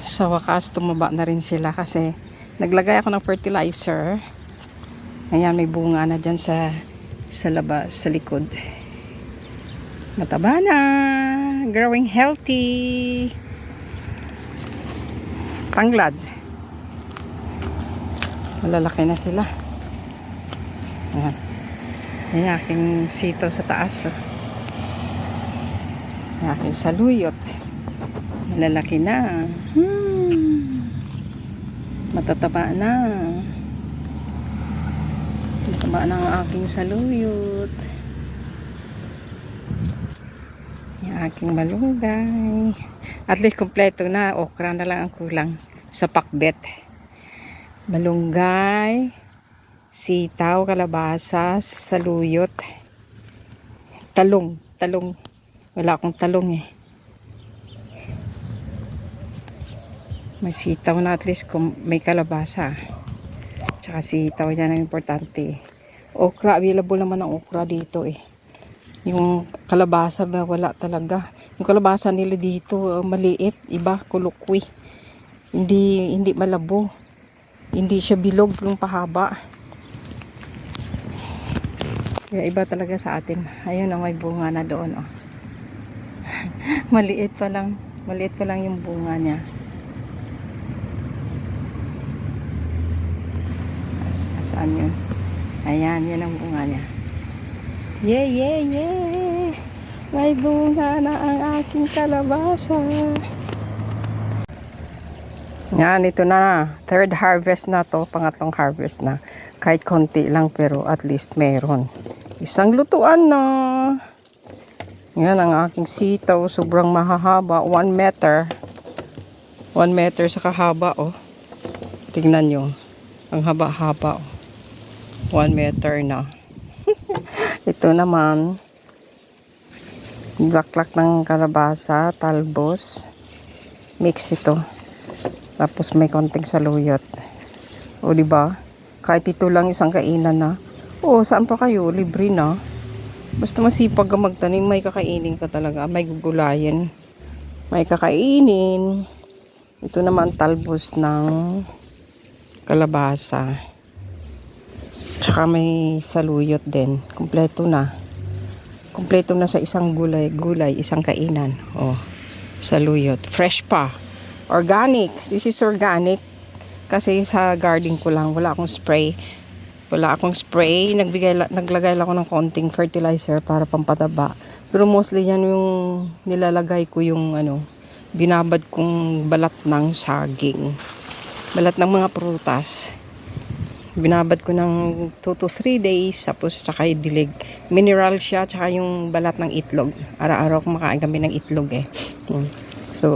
Sa wakas, tumaba na rin sila kasi naglagay ako ng fertilizer. Ayan, may bunga na dyan sa, sa labas, sa likod. Mataba na. Growing healthy. Tanglad. Malalaki na sila. Ayan. Yan aking sito sa taas. Oh. Yung aking saluyot. Malalaki na. Hmm. Matataba na. Matataba na ang aking saluyot. Yung aking malunggay. At least kompleto na. Okra na lang ang kulang sa pakbet. Malunggay. Sitaw, kalabasas, saluyot. Talong. Talong. Wala akong talong eh. May sitaw na at least kung may kalabasa. Tsaka sitaw yan ang importante. Okra, available naman ang okra dito eh. Yung kalabasa ba wala talaga. Yung kalabasa nila dito uh, maliit, iba kulukwi. Hindi hindi malabo. Hindi siya bilog yung pahaba. Kaya iba talaga sa atin. Ayun oh, may bunga na doon oh. maliit pa lang. Maliit pa lang yung bunga niya. As, asaan yun? Ayan, yan ang bunga niya. Yeah, yeah, yeah! May bunga na ang aking kalabasa. Yan, ito na. Third harvest na to. Pangatlong harvest na. Kahit konti lang pero at least meron. Isang lutuan na. Yan ang aking sitaw. Sobrang mahahaba. 1 meter. 1 meter sa kahaba, oh. Tingnan nyo. Ang haba-haba, oh. 1 meter na. Ito naman. Blaklak ng kalabasa, talbos. Mix ito. Tapos may konting saluyot. O, di ba? Kahit ito lang isang kainan na. O, saan pa kayo? Libre na. Basta masipag ka magtanim, may kakainin ka talaga. May gugulayan. May kakainin. Ito naman talbos ng kalabasa. Tsaka may saluyot din. Kompleto na. Kompleto na sa isang gulay, gulay, isang kainan. Oh, saluyot. Fresh pa. Organic. This is organic. Kasi sa garden ko lang, wala akong spray. Wala akong spray. Nagbigay, la- naglagay lang ako ng konting fertilizer para pampataba. Pero mostly yan yung nilalagay ko yung ano, binabad kong balat ng saging. Balat ng mga prutas. Binabad ko ng 2 to 3 days. Tapos saka dilig. Mineral siya, tsaka yung balat ng itlog. Araw-araw ko makain kami ng itlog eh. Hmm. So,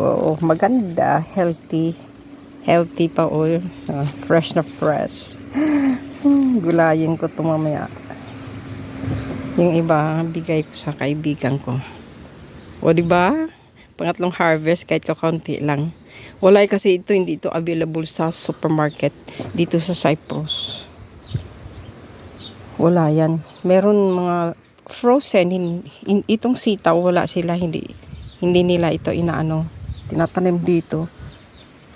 maganda, healthy. Healthy pa all. Ah, fresh na fresh. Gulayin ko ito mamaya. Yung iba, bigay ko sa kaibigan ko. O, di ba? Pangatlong harvest, kahit kakaunti lang. Wala eh, kasi ito, hindi ito available sa supermarket dito sa Cyprus. Wala yan. Meron mga frozen. Hin- hin- itong sitaw, wala sila. Hindi, hindi nila ito inaano. Tinatanim dito.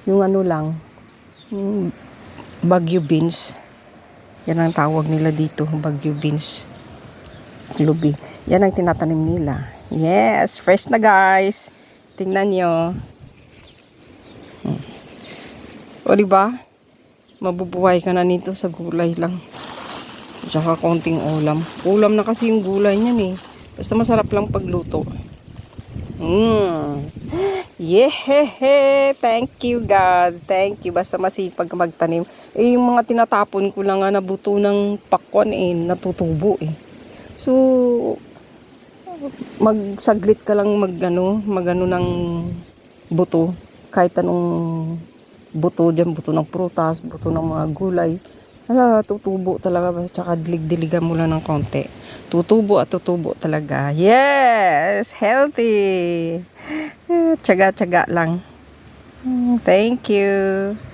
Yung ano lang, yung bagyo beans. Yan ang tawag nila dito, bagyo beans. Lubi. Yan ang tinatanim nila. Yes, fresh na guys. Tingnan nyo. O diba? Mabubuhay ka na nito sa gulay lang. Tsaka konting ulam. Ulam na kasi yung gulay niyan eh. Basta masarap lang pagluto. Mm. Yeah, thank you God. Thank you. Basta masipag magtanim. Eh, yung mga tinatapon ko lang nga na buto ng pakwan eh, natutubo eh. So, magsaglit ka lang magano, magano ng buto. Kahit anong buto dyan, buto ng prutas, buto ng mga gulay. Hala, tutubo talaga. Tsaka dilig-diligan mo lang ng konti. Tutubo at tutubo talaga. Yes! Healthy! Tsaga-tsaga lang. Mm, Thank you.